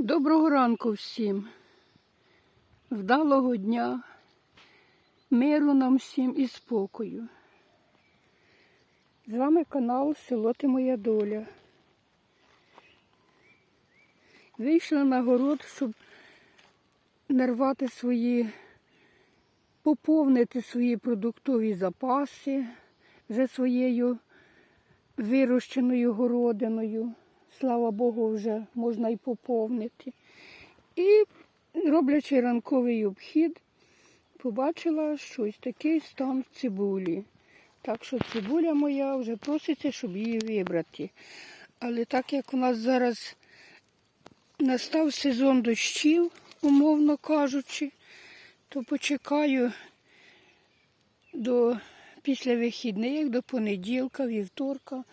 Доброго ранку всім, вдалого дня, миру нам всім і спокою. З вами канал Село Ти Моя Доля. Вийшла на город, щоб нарвати свої, поповнити свої продуктові запаси вже своєю вирощеною городиною. Слава Богу, вже можна і поповнити. І роблячи ранковий обхід, побачила щось такий стан цибулі. Так що цибуля моя вже проситься, щоб її вибрати. Але так як у нас зараз настав сезон дощів, умовно кажучи, то почекаю до після вихідних, до понеділка, вівторка.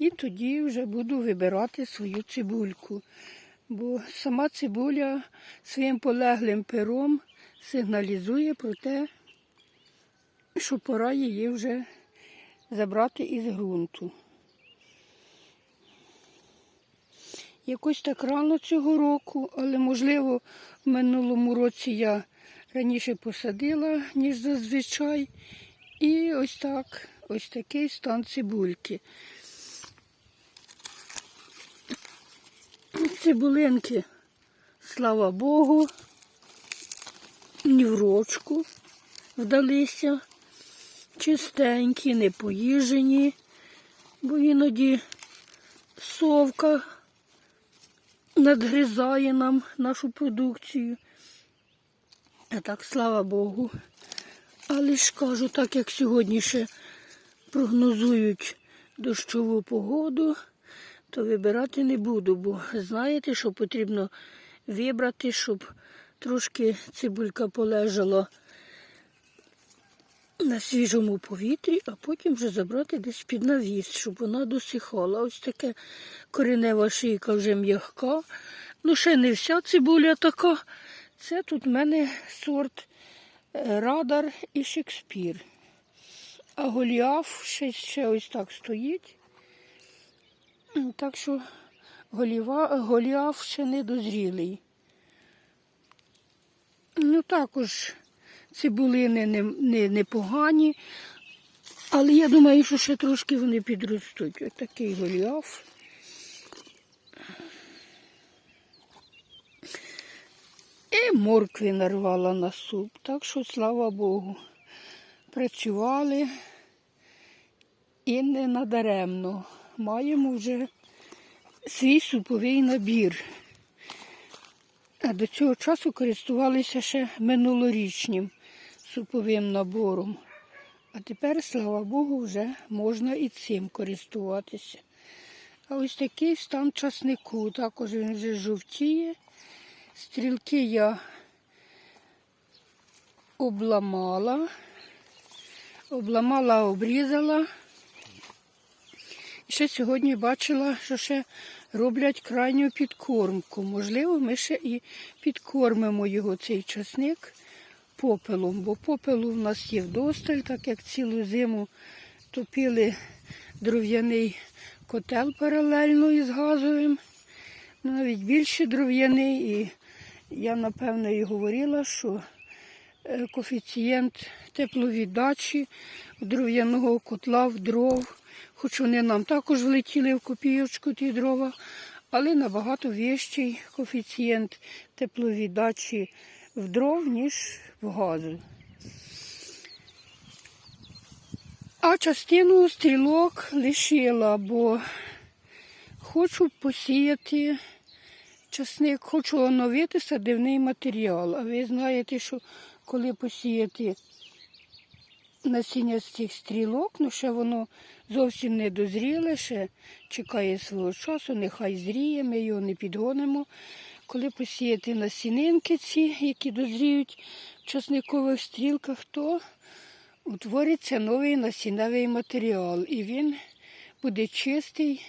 І тоді вже буду вибирати свою цибульку. Бо сама цибуля своїм полеглим пером сигналізує про те, що пора її вже забрати із ґрунту. Якось так рано цього року, але можливо в минулому році я раніше посадила, ніж зазвичай. І ось так, ось такий стан цибульки. Цибулинки, слава Богу, ні в рочку вдалися, чистенькі, не поїжені, бо іноді совка надгризає нам нашу продукцію. А так, слава Богу. Але ж кажу, так як сьогодні ще прогнозують дощову погоду, то вибирати не буду, бо знаєте, що потрібно вибрати, щоб трошки цибулька полежала на свіжому повітрі, а потім вже забрати десь під навіс, щоб вона досихала. Ось таке коренева шийка вже м'ягка. Ну, ще не вся цибуля така. Це тут в мене сорт е, Радар і Шекспір. А Голіаф ще, ще ось так стоїть. Так що голіаф ще не дозрілий. Ну, також цибулини не, не, непогані, але я думаю, що ще трошки вони підростуть. Ось такий голіаф. І моркви нарвала на суп. Так що, слава Богу, працювали і не надаремно. Маємо вже свій суповий набір. А до цього часу користувалися ще минулорічнім суповим набором. А тепер, слава Богу, вже можна і цим користуватися. А ось такий стан часнику. Також він вже жовтіє. Стрілки я обламала, обламала, обрізала. Ще сьогодні бачила, що ще роблять крайню підкормку. Можливо, ми ще і підкормимо його цей часник попелом, бо попелу в нас є вдосталь, так як цілу зиму топили дров'яний котел паралельно із газовим, навіть більше дров'яний. І я, напевно, і говорила, що е, коефіцієнт тепловіддачі дров'яного котла в дров, хоч вони нам також влетіли в копійочку ті дрова, але набагато вищий коефіцієнт тепловіддачі в дров, ніж в газу. А частину стрілок лишила, бо хочу посіяти часник, хочу оновити садивний матеріал. А ви знаєте, що коли посіяти насіння з цих стрілок, ну ще воно зовсім не дозріле, ще чекає свого часу, нехай зріє, ми його не підгонимо. Коли посіяти насінинки ці, які дозріють в часникових стрілках, то утвориться новий насінневий матеріал. І він буде чистий,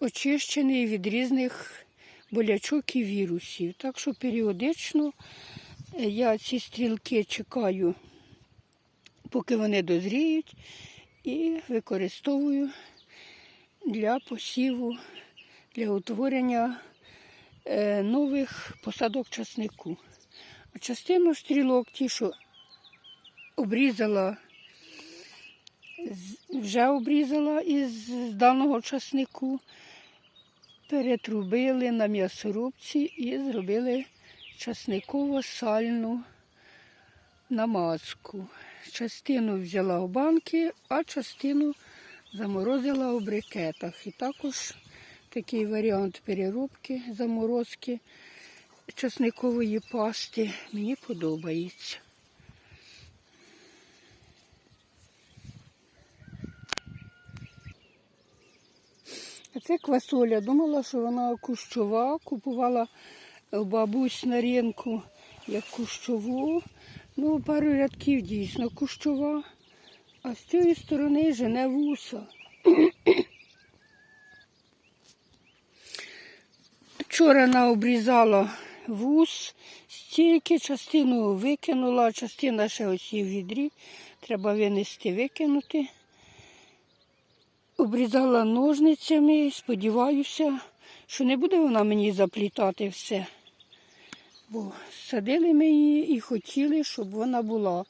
очищений від різних болячок і вірусів. Так що періодично е, я ці стрілки чекаю, поки вони дозріють, і використовую для посіву, для утворення е, нових посадок часнику. А частину стрілок, ті, що обрізала, вже обрізала із даного часнику, перетрубили на м'ясорубці і зробили часниково-сальну намазку. Частину взяла у банки, а частину заморозила у брикетах. І також такий варіант переробки, заморозки часникової пасти мені подобається. А це квасоля. Думала, що вона кущова, купувала бабусь на ринку як кущову. Ну, пару рядків дійсно кущова, а з цієї сторони жене вуса. Вчора вона обрізала вус, стільки частину викинула, частина ще ось є в відрі. Треба винести, викинути. Обрізала ножницями, сподіваюся, що не буде вона мені заплітати все. Бо садили ми її і хотіли, щоб вона була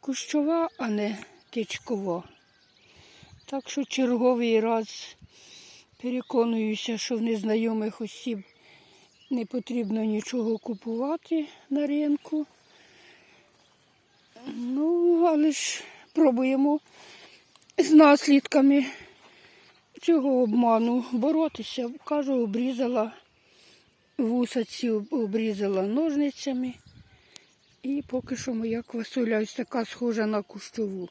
кущова, а не тичкова. Так що черговий раз переконуюся, що в незнайомих осіб не потрібно нічого купувати на ринку. Ну, але ж пробуємо з наслідками цього обману боротися. Кажу, обрізала вусаці, обрізала ножницями. І поки що моя квасоля ось така схожа на кущову.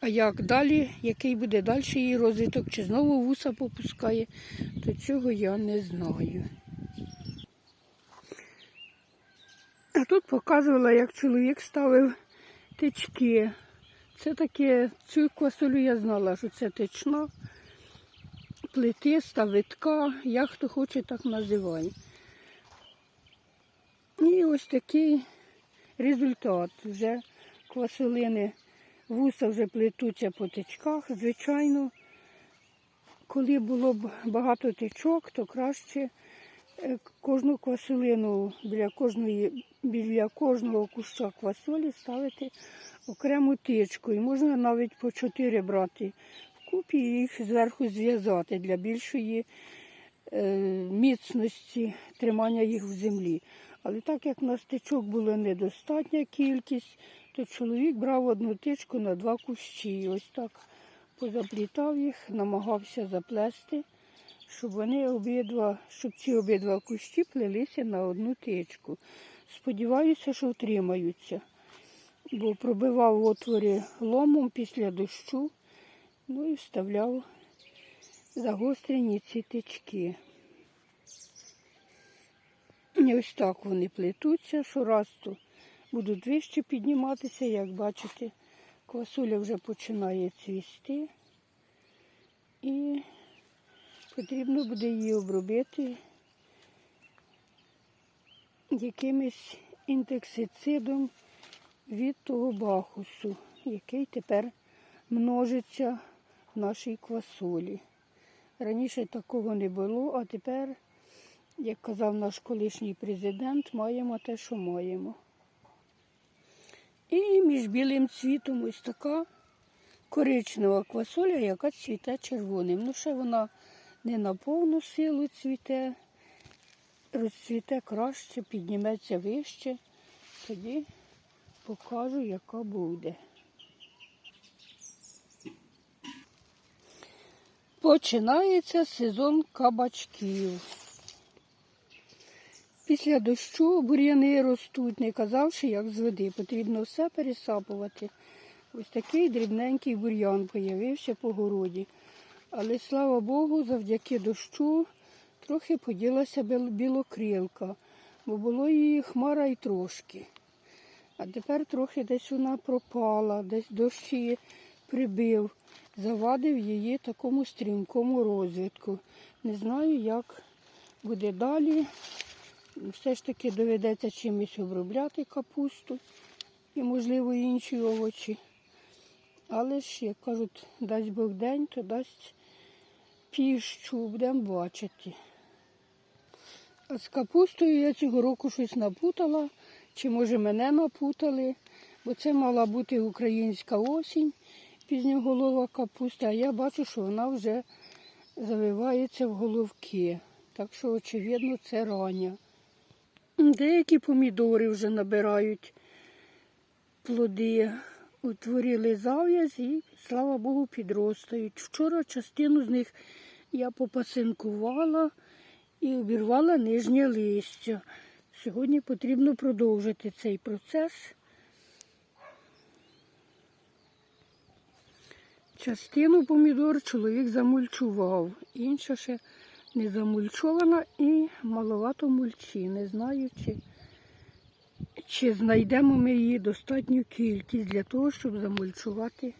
А як далі, який буде далі її розвиток, чи знову вуса попускає, то цього я не знаю. А тут показувала, як чоловік ставив тички. Це таке, цю квасолю я знала, що це тична, плетиста, витка, як хто хоче, так називає. І ось такий результат. Вже квасолини, вуса вже плетуться по тичках. Звичайно, коли було б багато тичок, то краще е, кожну квасолину біля кожної, біля кожного куща квасолі ставити окрему тичку. І можна навіть по чотири брати вкупі і їх зверху зв'язати для більшої е, міцності тримання їх в землі. Але так як на стичок було недостатня кількість, то чоловік брав одну тичку на два кущі. І ось так позаплітав їх, намагався заплести, щоб вони обидва, щоб ці обидва кущі плелися на одну тичку. Сподіваюся, що втримаються, бо пробивав отвори ломом після дощу, ну і вставляв загострені ці тички. І ось так вони плетуться, щораз то будуть вище підніматися, як бачите, квасоля вже починає цвісти. І потрібно буде її обробити якимось інтексицидом від того бахусу, який тепер множиться в нашій квасолі. Раніше такого не було, а тепер як казав наш колишній президент, маємо те, що маємо. І між білим цвітом ось така коричнева квасоля, яка цвіте червоним. Ну, ще вона не на повну силу цвіте, розцвіте краще, підніметься вище. Тоді покажу, яка буде. Починається сезон кабачків. Після дощу бур'яни ростуть, не казавши, як з води. Потрібно все пересапувати. Ось такий дрібненький бур'ян появився по городі. Але слава Богу, завдяки дощу трохи поділася білокрилка, бо було її хмара й трошки. А тепер трохи десь вона пропала, десь дощ її прибив, завадив її такому стрімкому розвитку. Не знаю, як буде далі. Все ж таки доведеться чимось обробляти капусту і, можливо, інші овочі. Але ж, як кажуть, дасть Бог день, то дасть піщу, будемо бачити. А з капустою я цього року щось напутала, чи може мене напутали, бо це мала бути українська осінь, пізньоголова капуста, а я бачу, що вона вже завивається в головки. Так що, очевидно, це рання. Деякі помідори вже набирають плоди, утворили зав'яз і, слава Богу, підростають. Вчора частину з них я попасинкувала і обірвала нижнє листя. Сьогодні потрібно продовжити цей процес. Частину помідор чоловік замульчував, інша ще не замульчована і маловато мульчі. Не знаю, чи, чи знайдемо ми її достатню кількість для того, щоб замульчувати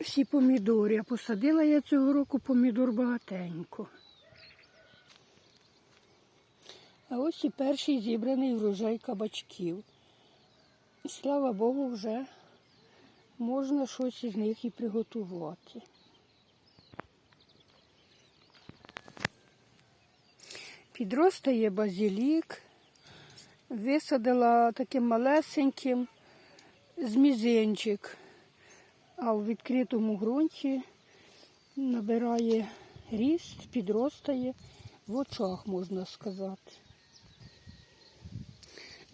всі помідори. А посадила я цього року помідор багатенько. А ось і перший зібраний врожай кабачків. Слава Богу, вже можна щось із них і приготувати. Підростає базилік, висадила таким малесеньким з мізинчик, а в відкритому ґрунті набирає ріст, підростає в очах, можна сказати.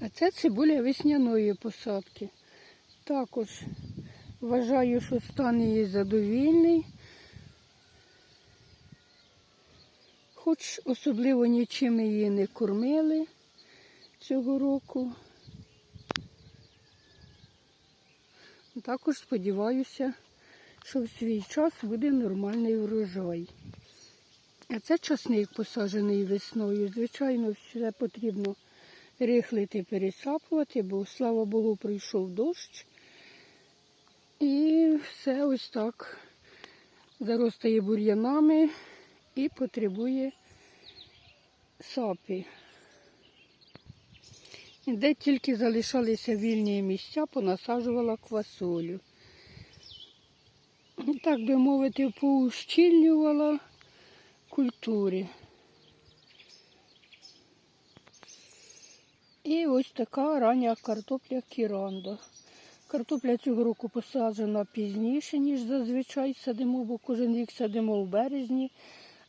А це цибуля весняної посадки. Також вважаю, що стан її задовільний. Хоч особливо нічим її не кормили цього року. Також сподіваюся, що в свій час буде нормальний врожай. А це часник посаджений весною. Звичайно, все потрібно рихлити, пересапувати, бо, слава Богу, прийшов дощ. І все ось так заростає бур'янами і потребує сапи. І Де тільки залишалися вільні місця, понасаджувала квасолю. Так би мовити, поущільнювала культури. І ось така рання картопля кіранда. Картопля цього року посаджена пізніше, ніж зазвичай садимо, бо кожен рік садимо в березні,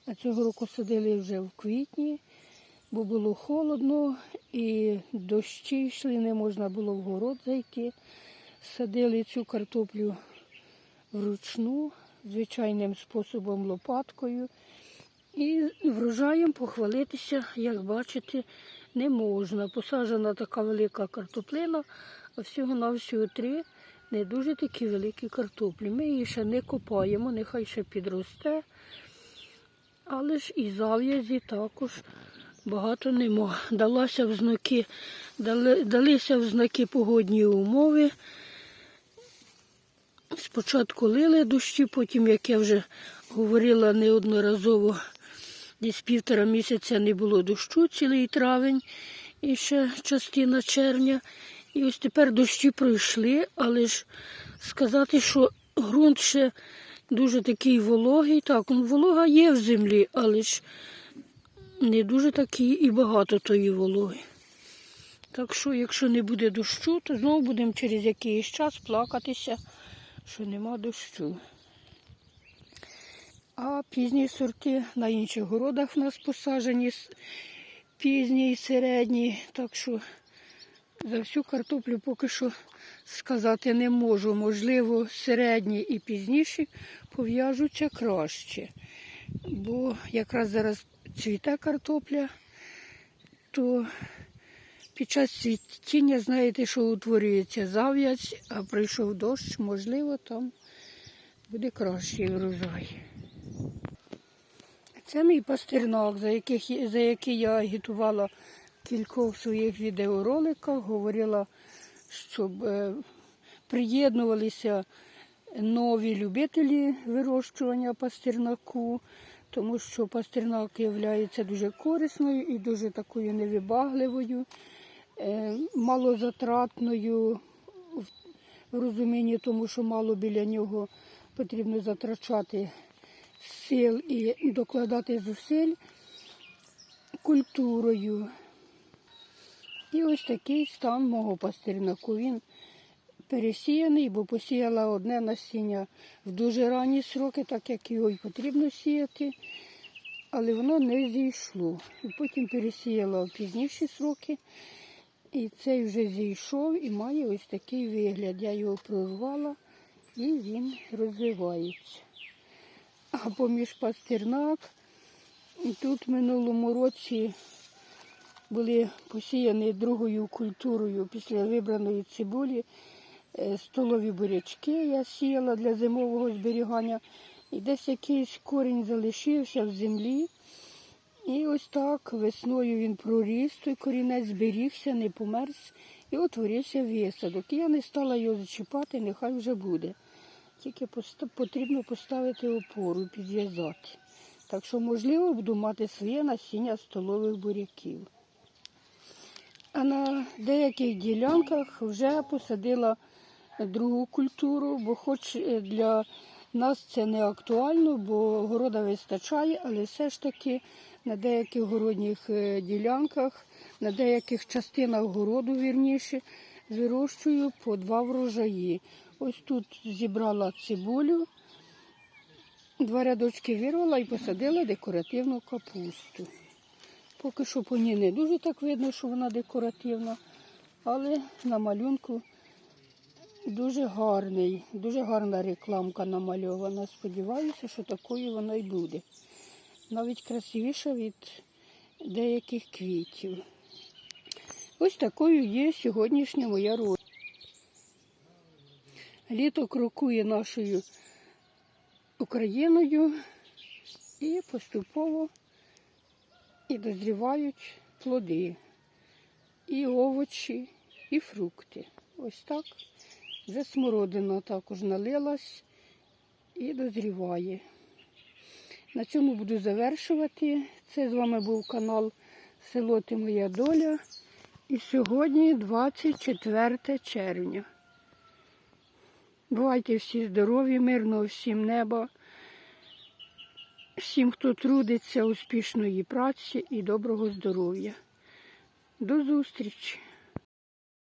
а цього року садили вже в квітні, бо було холодно і дощі йшли, не можна було в город зайти. Садили цю картоплю вручну, звичайним способом лопаткою. І врожаєм похвалитися, як бачите, не можна. Посаджена така велика картоплина, а всього-навсього три не дуже такі великі картоплі. Ми її ще не копаємо, нехай ще підросте. Але ж і зав'язі також багато нема. Далася в знаки, дали, далися в знаки погодні умови. Спочатку лили дощі, потім, як я вже говорила неодноразово, десь півтора місяця не було дощу, цілий травень і ще частина червня. І ось тепер дощі пройшли, але ж сказати, що ґрунт ще дуже такий вологий. Так, ну, волога є в землі, але ж не дуже такий і багато тої вологи. Так що, якщо не буде дощу, то знову будемо через якийсь час плакатися, що нема дощу. А пізні сорти на інших городах в нас посаджені пізні і середні. Так що за всю картоплю поки що сказати не можу. Можливо, середні і пізніші пов'яжуться краще. Бо якраз зараз цвіте картопля, то під час цвітіння, знаєте, що утворюється зав'язь, а прийшов дощ, можливо, там буде кращий врожай. Це мій пастернак, за, яких, за який я агітувала кількох своїх відеороликах, говорила, щоб е, приєднувалися нові любителі вирощування пастернаку, тому що пастернак є дуже корисною і дуже такою невибагливою, е, малозатратною в розумінні, тому що мало біля нього потрібно затрачати сил і докладати зусиль. культурою. І ось такий стан мого пастернаку. Він пересіяний, бо посіяла одне насіння в дуже ранні сроки, так як його і потрібно сіяти, але воно не зійшло. І потім пересіяла в пізніші сроки. І цей вже зійшов і має ось такий вигляд. Я його прорвала і він розвивається. А поміж пастернак, тут в минулому році були посіяні другою культурою після вибраної цибулі. е, Столові бурячки я сіяла для зимового зберігання. І десь якийсь корінь залишився в землі. І ось так весною він проріс, той корінець зберігся, не померз і утворився висадок. І я не стала його зачіпати, нехай вже буде. Тільки потрібно поставити опору, підв'язати. Так що, можливо, буду мати своє насіння столових буряків. А на деяких ділянках вже посадила другу культуру, бо хоч е, для нас це не актуально, бо города вистачає, але все ж таки на деяких городніх е, ділянках, на деяких частинах городу, вірніше, вирощую по два врожаї. Ось тут зібрала цибулю, два рядочки вирвала і посадила декоративну капусту. Поки що по ній не дуже так видно, що вона декоративна, але на малюнку дуже гарний, дуже гарна рекламка намальована. Сподіваюся, що такою вона й буде. Навіть красивіша від деяких квітів. Ось такою є сьогоднішня моя робота. Літо крокує нашою Україною і поступово і дозрівають плоди, і овочі, і фрукти. Ось так. Вже смородина також налилась і дозріває. На цьому буду завершувати. Це з вами був канал Село Ти Моя Доля. І сьогодні 24 червня. Бувайте всі здорові, мирного всім неба. Всім, хто трудиться, успішної праці і доброго здоров'я. До зустрічі!